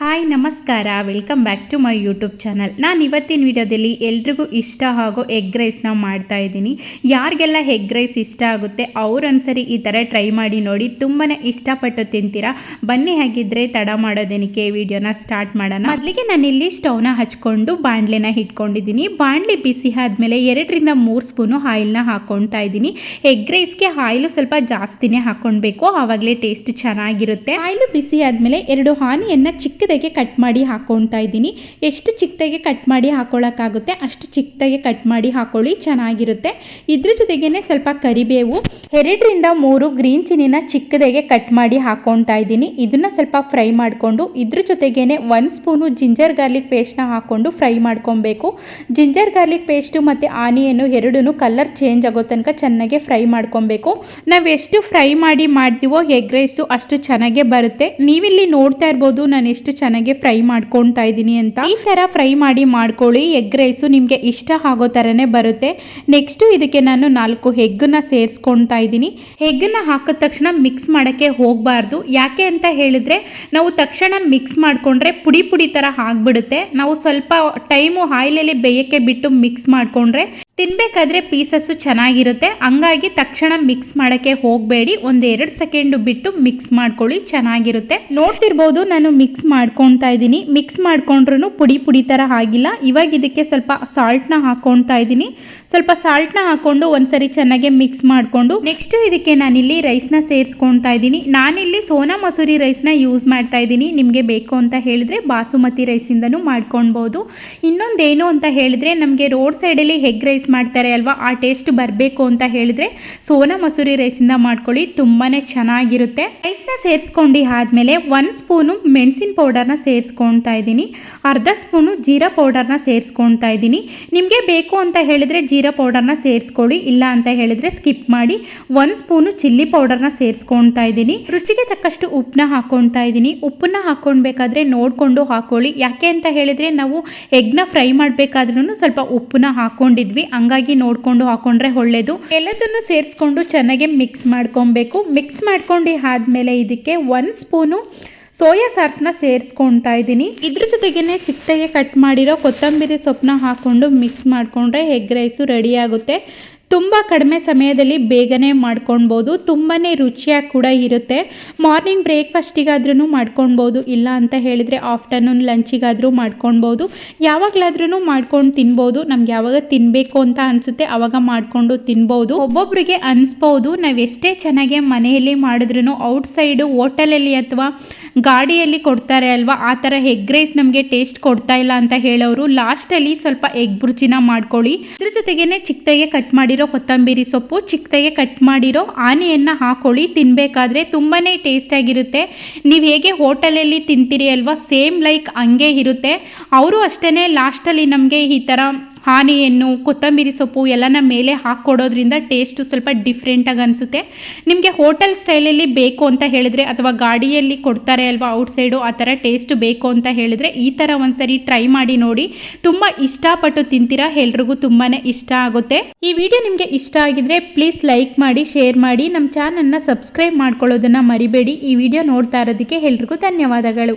Hi, ನಮಸ್ಕಾರ. Welcome back to my YouTube channel. ನಾನು ಇವತ್ತಿನ ವಿಡಿಯೋದಲ್ಲಿ ಎಲ್ರಿಗೂ ಇಷ್ಟ ಆಗೋ ಎಗ್ ರೈಸ್ನ ಮಾಡ್ತಾ ಇದ್ದೀನಿ. ಯಾರಿಗೆಲ್ಲ ಎಗ್ ರೈಸ್ ಇಷ್ಟ ಆಗುತ್ತೆ ಅವ್ರೊಂದ್ಸರಿ ಈ ಥರ ಟ್ರೈ ಮಾಡಿ ನೋಡಿ. ತುಂಬಾ ಇಷ್ಟಪಟ್ಟು ತಿಂತೀರಾ? ಬನ್ನಿ, ಹಾಗಿದ್ರೆ ತಡ ಮಾಡೋದೇನಕ್ಕೆ ವಿಡಿಯೋನ ಸ್ಟಾರ್ಟ್ ಮಾಡೋಣ. ಮೊದಲಿಗೆ ನಾನು ಇಲ್ಲಿ ಸ್ಟವ್ನ ಹಚ್ಕೊಂಡು ಬಾಣಲೆನ ಇಟ್ಕೊಂಡಿದ್ದೀನಿ ಬಾಣಲೆ ಬಿಸಿ ಆದಮೇಲೆ ಎರಡರಿಂದ ಮೂರು ಸ್ಪೂನು ಆಯಿಲ್ನ ಹಾಕ್ಕೊಳ್ತಾ ಇದ್ದೀನಿ. ಎಗ್ ರೈಸ್ಗೆ ಆಯಿಲು ಸ್ವಲ್ಪ ಜಾಸ್ತಿನೇ ಹಾಕ್ಕೊಳ್ಬೇಕು ಆವಾಗಲೇ ಟೇಸ್ಟ್ ಚೆನ್ನಾಗಿರುತ್ತೆ. ಆಯಿಲು ಬಿಸಿ ಆದಮೇಲೆ ಎರಡು ಆನಿಯನ್ನ ಚಿಕ್ಕದಾಗಿ ಕಟ್ ಮಾಡಿ ಹಾಕ್ಕೊಳ್ತಾ ಇದ್ದೀನಿ. ಎಷ್ಟು ಚಿಕ್ಕದಾಗಿ ಕಟ್ ಮಾಡಿ ಹಾಕೊಳ್ಳೋಕ್ಕಾಗುತ್ತೆ ಅಷ್ಟು ಚಿಕ್ಕದಾಗಿ ಕಟ್ ಮಾಡಿ ಹಾಕೊಳ್ಳಿ, ಚೆನ್ನಾಗಿರುತ್ತೆ. ಇದ್ರ ಜೊತೆಗೇ ಸ್ವಲ್ಪ ಕರಿಬೇವು. ಎರಡರಿಂದ ಮೂರು ಗ್ರೀನ್ ಚಿನ್ನಿನ ಚಿಕ್ಕದಾಗೆ ಕಟ್ ಮಾಡಿ ಹಾಕ್ಕೊಳ್ತಾ ಇದ್ದೀನಿ. ಇದನ್ನ ಸ್ವಲ್ಪ ಫ್ರೈ ಮಾಡಿಕೊಂಡು, ಇದ್ರ ಜೊತೆಗೇ ಒಂದು ಸ್ಪೂನು ಜಿಂಜರ್ ಗಾರ್ಲಿಕ್ ಪೇಸ್ಟ್ನ ಹಾಕ್ಕೊಂಡು ಫ್ರೈ ಮಾಡ್ಕೊಬೇಕು ಜಿಂಜರ್ ಗಾರ್ಲಿಕ್ ಪೇಸ್ಟು ಮತ್ತು ಆನಿಯನ್ನು ಎರಡೂ ಕಲರ್ ಚೇಂಜ್ ಆಗೋ ತನಕ ಚೆನ್ನಾಗಿ ಫ್ರೈ ಮಾಡ್ಕೊಬೇಕು ನಾವು ಎಷ್ಟು ಫ್ರೈ ಮಾಡಿ ಮಾಡ್ತೀವೋ ಎಗ್ ರೈಸು ಅಷ್ಟು ಚೆನ್ನಾಗೇ ಬರುತ್ತೆ. ನೀವಿಲ್ಲಿ ನೋಡ್ತಾ ಇರ್ಬೋದು, ನಾನು ಎಷ್ಟು ಚೆನ್ನಾಗಿ ಫ್ರೈ ಮಾಡ್ಕೊಳ್ತಾ ಇದ್ದೀನಿ ಅಂತ. ಈ ಥರ ಫ್ರೈ ಮಾಡಿ ಮಾಡ್ಕೊಳ್ಳಿ. ಎಗ್ ರೈಸು ನಿಮಗೆ ಇಷ್ಟ ಆಗೋ ಥರನೇ ಬರುತ್ತೆ. ನೆಕ್ಸ್ಟು ಇದಕ್ಕೆ ನಾನು ನಾಲ್ಕು ಹೆಗ್ಗನ್ನ ಸೇರಿಸ್ಕೊಳ್ತಾ ಇದ್ದೀನಿ. ಹೆಗ್ಗನ್ನ ಹಾಕಿದ ತಕ್ಷಣ ಮಿಕ್ಸ್ ಮಾಡೋಕ್ಕೆ ಹೋಗಬಾರ್ದು. ಯಾಕೆ ಅಂತ ಹೇಳಿದ್ರೆ, ನಾವು ತಕ್ಷಣ ಮಿಕ್ಸ್ ಮಾಡಿಕೊಂಡ್ರೆ ಪುಡಿ ಪುಡಿ ಥರ ಆಗಿಬಿಡುತ್ತೆ. ನಾವು ಸ್ವಲ್ಪ ಟೈಮು ಆಯಿಲಲ್ಲಿ ಬೇಯಕ್ಕೆ ಬಿಟ್ಟು ಮಿಕ್ಸ್ ಮಾಡಿಕೊಂಡ್ರೆ ತಿನ್ಬೇಕಾದ್ರೆ ಪೀಸಸ್ಸು ಚೆನ್ನಾಗಿರುತ್ತೆ. ಹಂಗಾಗಿ ತಕ್ಷಣ ಮಿಕ್ಸ್ ಮಾಡೋಕ್ಕೆ ಹೋಗಬೇಡಿ. ಒಂದು ಎರಡು ಸೆಕೆಂಡು ಬಿಟ್ಟು ಮಿಕ್ಸ್ ಮಾಡ್ಕೊಳ್ಳಿ, ಚೆನ್ನಾಗಿರುತ್ತೆ. ನೋಡ್ತಿರ್ಬೋದು, ನಾನು ಮಿಕ್ಸ್ ಮಾಡ್ಕೊತಾ ಇದ್ದೀನಿ. ಮಿಕ್ಸ್ ಮಾಡ್ಕೊಂಡ್ರೂ ಪುಡಿ ಪುಡಿ ಥರ ಆಗಿಲ್ಲ. ಇವಾಗ ಇದಕ್ಕೆ ಸ್ವಲ್ಪ ಸಾಲ್ಟ್ನ ಹಾಕ್ಕೊಳ್ತಾ ಇದ್ದೀನಿ. ಸ್ವಲ್ಪ ಸಾಲ್ಟ್ನ ಹಾಕ್ಕೊಂಡು ಒಂದ್ಸರಿ ಚೆನ್ನಾಗಿ ಮಿಕ್ಸ್ ಮಾಡಿಕೊಂಡು ನೆಕ್ಸ್ಟ್ ಇದಕ್ಕೆ ನಾನಿಲ್ಲಿ ರೈಸ್ನ ಸೇರಿಸ್ಕೊಳ್ತಾ ಇದ್ದೀನಿ. ನಾನಿಲ್ಲಿ ಸೋನಾ ಮಸೂರಿ ರೈಸ್ನ ಯೂಸ್ ಮಾಡ್ತಾ ಇದ್ದೀನಿ. ನಿಮಗೆ ಬೇಕು ಅಂತ ಹೇಳಿದ್ರೆ ಬಾಸುಮತಿ ರೈಸಿಂದನೂ ಮಾಡ್ಕೊಳ್ಬೋದು. ಇನ್ನೊಂದೇನು ಅಂತ ಹೇಳಿದ್ರೆ, ನಮಗೆ ರೋಡ್ ಸೈಡಲ್ಲಿ ಹೆಗ್ ರೈಸ್ ಮಾಡ್ತಾರೆ ಅಲ್ವಾ? ಆ ಟೇಸ್ಟ್ ಬರಬೇಕು ಅಂತ ಹೇಳಿದ್ರೆ ಸೋನಾ ಮಸೂರಿ ರೈಸಿಂದ ಮಾಡ್ಕೊಳ್ಳಿ ತುಂಬಾ ಚೆನ್ನಾಗಿರುತ್ತೆ. ರೈಸ್ನ ಸೇರಿಸ್ಕೊಂಡು ಆದಮೇಲೆ ಒಂದು ಸ್ಪೂನು ಮೆಣಸಿನ ಪೌಡರ್ನ ಸೇರಿಸ್ಕೊಳ್ತಾ ಇದ್ದೀನಿ. ಅರ್ಧ ಸ್ಪೂನು ಜೀರಾ ಪೌಡರ್ನ ಸೇರಿಸ್ಕೊಳ್ತಾ ಇದ್ದೀನಿ. ನಿಮಗೆ ಬೇಕು ಅಂತ ಹೇಳಿದ್ರೆ ಜೀರಾ ಪೌಡರ್ನ ಸೇರಿಸ್ಕೊಳ್ಳಿ, ಇಲ್ಲ ಅಂತ ಹೇಳಿದ್ರೆ ಸ್ಕಿಪ್ ಮಾಡಿ ಒಂದು ಸ್ಪೂನು ಚಿಲ್ಲಿ ಪೌಡರ್ನ ಸೇರಿಸ್ಕೊಳ್ತಾ ಇದ್ದೀನಿ. ರುಚಿಗೆ ತಕ್ಕಷ್ಟು ಉಪ್ಪನ್ನ ಹಾಕ್ಕೊಳ್ತಾ ಇದ್ದೀನಿ. ಉಪ್ಪನ್ನ ಹಾಕ್ಕೊಳ್ಬೇಕಾದ್ರೆ ನೋಡಿಕೊಂಡು ಹಾಕೊಳ್ಳಿ. ಯಾಕೆ ಅಂತ ಹೇಳಿದ್ರೆ ನಾವು ಎಗ್ನ ಫ್ರೈ ಮಾಡಬೇಕಾದ್ರೂ ಸ್ವಲ್ಪ ಉಪ್ಪನ್ನ ಹಾಕ್ಕೊಂಡಿದ್ವಿ ಹಂಗಾಗಿ ನೋಡಿಕೊಂಡು ಹಾಕೊಂಡ್ರೆ ಒಳ್ಳೇದು. ಎಲ್ಲದನ್ನು ಸೇರಿಸ್ಕೊಂಡು ಚೆನ್ನಾಗಿ ಮಿಕ್ಸ್ ಮಾಡ್ಕೊಬೇಕು. ಮಿಕ್ಸ್ ಮಾಡ್ಕೊಂಡು ಆದಮೇಲೆ ಇದಕ್ಕೆ ಒಂದು ಸ್ಪೂನು ಸೋಯಾ ಸಾಸ್ನ ಸೇರಿಸ್ಕೊಳ್ತಾ ಇದ್ದೀನಿ. ಇದ್ರ ಜೊತೆಗೇನೆ ಚಿಕ್ಕದಾಗಿ ಕಟ್ ಮಾಡಿರೋ ಕೊತ್ತಂಬರಿ ಸೊಪ್ಪನ್ನ ಹಾಕ್ಕೊಂಡು ಮಿಕ್ಸ್ ಮಾಡಿಕೊಂಡ್ರೆ ಎಗ್ ರೈಸು ರೆಡಿ ಆಗುತ್ತೆ. ತುಂಬ ಕಡಿಮೆ ಸಮಯದಲ್ಲಿ ಬೇಗನೆ ಮಾಡ್ಕೊಳ್ಬೋದು. ತುಂಬಾ ರುಚಿಯಾಗಿ ಕೂಡ ಇರುತ್ತೆ. ಮಾರ್ನಿಂಗ್ ಬ್ರೇಕ್ಫಾಸ್ಟಿಗಾದ್ರೂ ಮಾಡ್ಕೊಳ್ಬೋದು. ಇಲ್ಲ ಅಂತ ಹೇಳಿದರೆ ಆಫ್ಟರ್ನೂನ್ ಲಂಚಿಗಾದರೂ ಮಾಡ್ಕೊಳ್ಬೋದು. ಯಾವಾಗಲಾದ್ರೂ ಮಾಡ್ಕೊಂಡು ತಿನ್ಬೋದು. ನಮ್ಗೆ ಯಾವಾಗ ತಿನ್ನಬೇಕು ಅಂತ ಅನಿಸುತ್ತೆ ಆವಾಗ ಮಾಡಿಕೊಂಡು ತಿನ್ಬೋದು. ಒಬ್ಬೊಬ್ಬರಿಗೆ ಅನಿಸ್ಬೋದು. ನಾವು ಎಷ್ಟೇ ಚೆನ್ನಾಗಿ ಮನೆಯಲ್ಲಿ ಮಾಡಿದ್ರೂ ಔಟ್ಸೈಡು ಹೋಟೆಲಲ್ಲಿ ಅಥವಾ ಗಾಡಿಯಲ್ಲಿ ಕೊಡ್ತಾರೆ ಅಲ್ವಾ? ಆ ಥರ ಎಗ್ ರೈಸ್ ನಮಗೆ ಟೇಸ್ಟ್ ಕೊಡ್ತಾ ಇಲ್ಲ ಅಂತ ಹೇಳೋರು. ಲಾಸ್ಟಲ್ಲಿ ಸ್ವಲ್ಪ ಎಗ್ ಬುರ್ಜಿನ ಮಾಡ್ಕೊಳ್ಳಿ. ಅದ್ರ ಜೊತೆಗೇನೆ ಚಿಕ್ಕದಾಗೆ ಕಟ್ ಮಾಡಿರೋ ಕೊತ್ತಂಬರಿ ಸೊಪ್ಪು, ಚಿಕ್ಕದಾಗೆ ಕಟ್ ಮಾಡಿರೋ ಆನೆಯನ್ನು ಹಾಕೊಳ್ಳಿ. ತಿನ್ನಬೇಕಾದ್ರೆ ತುಂಬಾ ಟೇಸ್ಟಾಗಿರುತ್ತೆ ನೀವು ಹೇಗೆ ಹೋಟೆಲಲ್ಲಿ ತಿಂತೀರಿ ಅಲ್ವಾ? ಸೇಮ್ ಲೈಕ್ ಹಂಗೆ ಇರುತ್ತೆ. ಅವರು ಅಷ್ಟೇ ಲಾಸ್ಟಲ್ಲಿ ನಮಗೆ ಈ ಥರ ಆನಿಯನ್ನು ಕೊತ್ತಂಬರಿ ಸೊಪ್ಪು ಎಲ್ಲನ ಮೇಲೆ ಹಾಕ್ಕೊಡೋದ್ರಿಂದ ಟೇಸ್ಟು ಸ್ವಲ್ಪ ಡಿಫ್ರೆಂಟಾಗಿ ಅನಿಸುತ್ತೆ. ನಿಮಗೆ ಹೋಟೆಲ್ ಸ್ಟೈಲಲ್ಲಿ ಬೇಕು ಅಂತ ಹೇಳಿದ್ರೆ ಅಥವಾ ಗಾಡಿಯಲ್ಲಿ ಕೊಡ್ತಾರೆ ಅಲ್ವಾ ಔಟ್ಸೈಡು ಆ ಥರ ಟೇಸ್ಟ್ ಬೇಕು ಅಂತ ಹೇಳಿದ್ರೆ ಈ ಥರ ಒಂದ್ಸರಿ ಟ್ರೈ ಮಾಡಿ ನೋಡಿ. ತುಂಬ ಇಷ್ಟಪಟ್ಟು ತಿಂತೀರಾ ಎಲ್ರಿಗೂ ತುಂಬಾ ಇಷ್ಟ ಆಗುತ್ತೆ. ಈ ವಿಡಿಯೋ ನಿಮಗೆ ಇಷ್ಟ ಆಗಿದ್ರೆ ಪ್ಲೀಸ್ ಲೈಕ್ ಮಾಡಿ ಶೇರ್ ಮಾಡಿ. ನಮ್ಮ ಚಾನಲ್ನ ಸಬ್ಸ್ಕ್ರೈಬ್ ಮಾಡ್ಕೊಳ್ಳೋದನ್ನು ಮರಿಬೇಡಿ. ಈ ವಿಡಿಯೋ ನೋಡ್ತಾ ಇರೋದಕ್ಕೆ ಎಲ್ರಿಗೂ ಧನ್ಯವಾದಗಳು.